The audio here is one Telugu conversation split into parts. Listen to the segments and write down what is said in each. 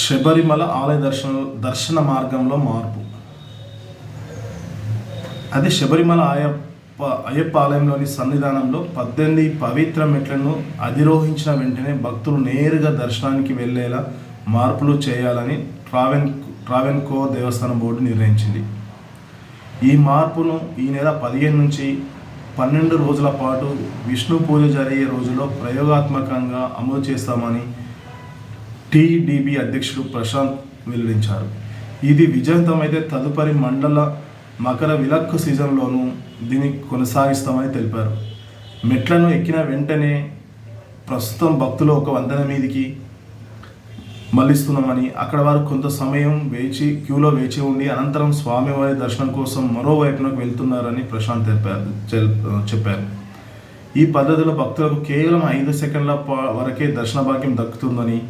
శబరిమల ఆలయ దర్శన దర్శన మార్గంలో మార్పు. అది శబరిమల అయ్యప్ప అయ్యప్ప ఆలయంలోని సన్నిధానంలో పద్దెనిమిది పవిత్ర మెట్లను అధిరోహించిన వెంటనే భక్తులు నేరుగా దర్శనానికి వెళ్ళేలా మార్పులు చేయాలని ట్రావెన్ ట్రావెన్కో దేవస్థానం బోర్డు నిర్ణయించింది. ఈ మార్పును ఈ నెల పదిహేను నుంచి పన్నెండు రోజుల పాటు విష్ణు పూజ జరిగే రోజుల్లో ప్రయోగాత్మకంగా అమలు చేస్తామని టీడీబీ అధ్యక్షుడు ప్రశాంత్ వెల్లడించారు. ఇది విజయవంతమైతే తదుపరి మండల మకర విలక్కు సీజన్లోనూ దీన్ని కొనసాగిస్తామని తెలిపారు. మెట్లను ఎక్కిన వెంటనే ప్రస్తుతం భక్తులు ఒక వందన మీదికి మళ్ళిస్తున్నామని అక్కడ వారు కొంత సమయం వేచి క్యూలో వేచి ఉండి అనంతరం స్వామివారి దర్శనం కోసం మరోవైపునకు వెళ్తున్నారని ప్రశాంత్ తెలిపారు చెప్పారు. ఈ పద్ధతిలో భక్తులకు కేవలం ఐదు సెకండ్ల వరకే దర్శన భాగ్యం దక్కుతుందని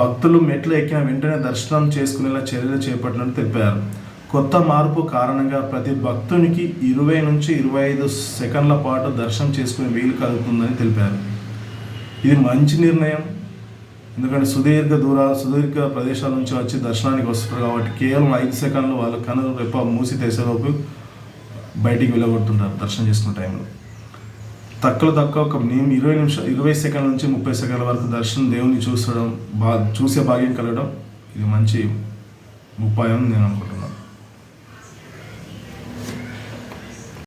భక్తులు మెట్లు ఎక్కిన వెంటనే దర్శనం చేసుకునేలా చర్యలు చేపట్టినట్టు తెలిపారు. కొత్త మార్పు కారణంగా ప్రతి భక్తునికి ఇరవై నుంచి ఇరవై ఐదు సెకండ్ల పాటు దర్శనం చేసుకునే వీలు కలుగుతుందని తెలిపారు. ఇది మంచి నిర్ణయం. ఎందుకంటే సుదీర్ఘ దూర సుదీర్ఘ ప్రదేశాల నుంచి వచ్చి దర్శనానికి వస్తారు కాబట్టి కేవలం ఐదు సెకండ్లు వాళ్ళు కను రెప్ప మూసి తెసేలోపు బయటికి వెళ్ళగొడుతుంటారు దర్శనం చేసుకున్న టైంలో. తక్కువ తక్కువ ఒక నేను ఇరవై నిమిషాలు ఇరవై సెకండ్ల నుంచి ముప్పై సెకండ్ల వరకు దర్శనం దేవుని చూసడం బా చూసే భాగ్యం కలగడం ఇది మంచి ఉపాయం నేను అనుకుంటున్నాను.